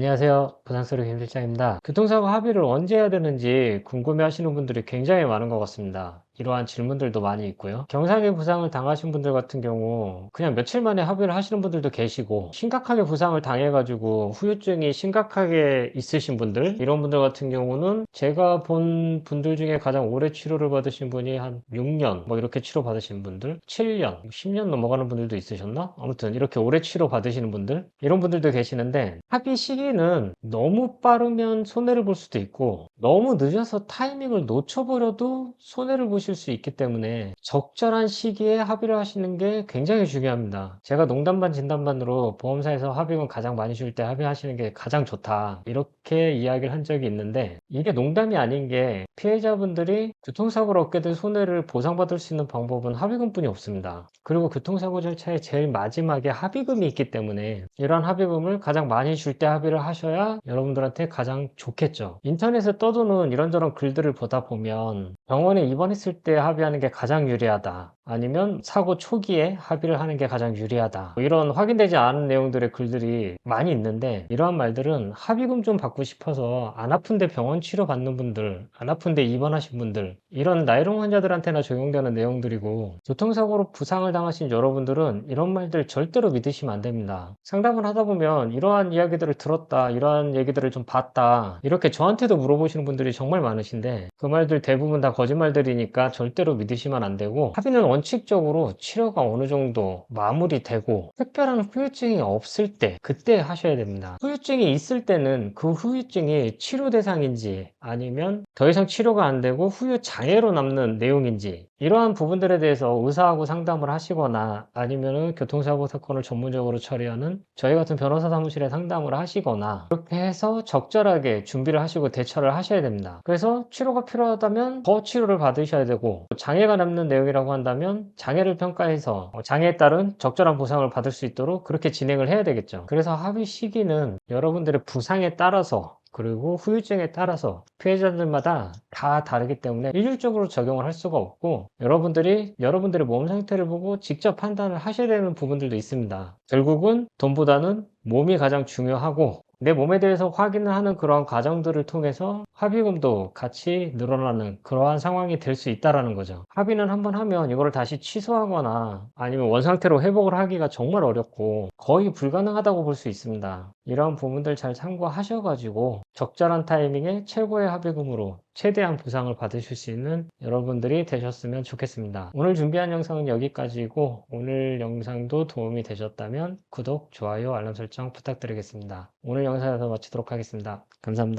안녕하세요. 부산소리 김 실장입니다. 교통사고 합의를 언제 해야 되는지 궁금해 하시는 분들이 굉장히 많은 것 같습니다. 이러한 질문들도 많이 있고요. 경상의 부상을 당하신 분들 같은 경우 그냥 며칠 만에 합의를 하시는 분들도 계시고 심각하게 부상을 당해가지고 후유증이 심각하게 있으신 분들 이런 분들 같은 경우는 제가 본 분들 중에 가장 오래 치료를 받으신 분이 한 6년 뭐 이렇게 치료 받으신 분들 7년 10년 넘어가는 분들도 있으셨나? 아무튼 이렇게 오래 치료 받으시는 분들 이런 분들도 계시는데 합의 시기는 너무 빠르면 손해를 볼 수도 있고 너무 늦어서 타이밍을 놓쳐버려도 손해를 보실 수 있기 때문에 적절한 시기에 합의를 하시는 게 굉장히 중요합니다. 제가 농담반 진담반으로 보험사에서 합의금 가장 많이 줄 때 합의하시는 게 가장 좋다. 이렇게 이야기를 한 적이 있는데 이게 농담이 아닌 게 피해자분들이 교통사고로 얻게 된 손해를 보상받을 수 있는 방법은 합의금뿐이 없습니다. 그리고 교통사고 절차의 제일 마지막에 합의금이 있기 때문에 이러한 합의금을 가장 많이 줄 때 합의를 하셔야 여러분들한테 가장 좋겠죠. 인터넷에 떠도는 이런저런 글들을 보다 보면 병원에 입원했을 때 합의하는 게 가장 유리하다. 아니면 사고 초기에 합의를 하는 게 가장 유리하다. 뭐 이런 확인되지 않은 내용들의 글들이 많이 있는데 이러한 말들은 합의금 좀 받고 싶어서 안 아픈데 병원 치료 받는 분들, 안 아픈 데 입원하신 분들 이런 나이롱 환자들한테나 적용되는 내용들이고 교통사고로 부상을 당하신 여러분들은 이런 말들 절대로 믿으시면 안 됩니다. 상담을 하다 보면 이러한 이야기들을 들었다, 이러한 얘기들을 좀 봤다 이렇게 저한테도 물어보시는 분들이 정말 많으신데 그 말들 대부분 다 거짓말들이니까 절대로 믿으시면 안 되고 합의는 원칙적으로 치료가 어느 정도 마무리되고 특별한 후유증이 없을 때 그때 하셔야 됩니다. 후유증이 있을 때는 그 후유증이 치료 대상인지 아니면 더 이상 치료가 안 되고 후유 장애로 남는 내용인지 이러한 부분들에 대해서 의사하고 상담을 하시거나 아니면은 교통사고 사건을 전문적으로 처리하는 저희 같은 변호사 사무실에 상담을 하시거나 그렇게 해서 적절하게 준비를 하시고 대처를 하셔야 됩니다. 그래서 치료가 필요하다면 더 치료를 받으셔야 되고 장애가 남는 내용이라고 한다면 장애를 평가해서 장애에 따른 적절한 보상을 받을 수 있도록 그렇게 진행을 해야 되겠죠. 그래서 합의 시기는 여러분들의 부상에 따라서 그리고 후유증에 따라서 피해자들마다 다 다르기 때문에 일률적으로 적용을 할 수가 없고 여러분들이 여러분들의 몸 상태를 보고 직접 판단을 하셔야 되는 부분들도 있습니다. 결국은 돈보다는 몸이 가장 중요하고 내 몸에 대해서 확인을 하는 그러한 과정들을 통해서 합의금도 같이 늘어나는 그러한 상황이 될 수 있다라는 거죠. 합의는 한번 하면 이거를 다시 취소하거나 아니면 원상태로 회복을 하기가 정말 어렵고 거의 불가능하다고 볼 수 있습니다. 이러한 부분들 잘 참고하셔가지고 적절한 타이밍에 최고의 합의금으로 최대한 보상을 받으실 수 있는 여러분들이 되셨으면 좋겠습니다. 오늘 준비한 영상은 여기까지고 오늘 영상도 도움이 되셨다면 구독, 좋아요, 알람 설정 부탁드리겠습니다. 오늘 영상에서 마치도록 하겠습니다. 감사합니다.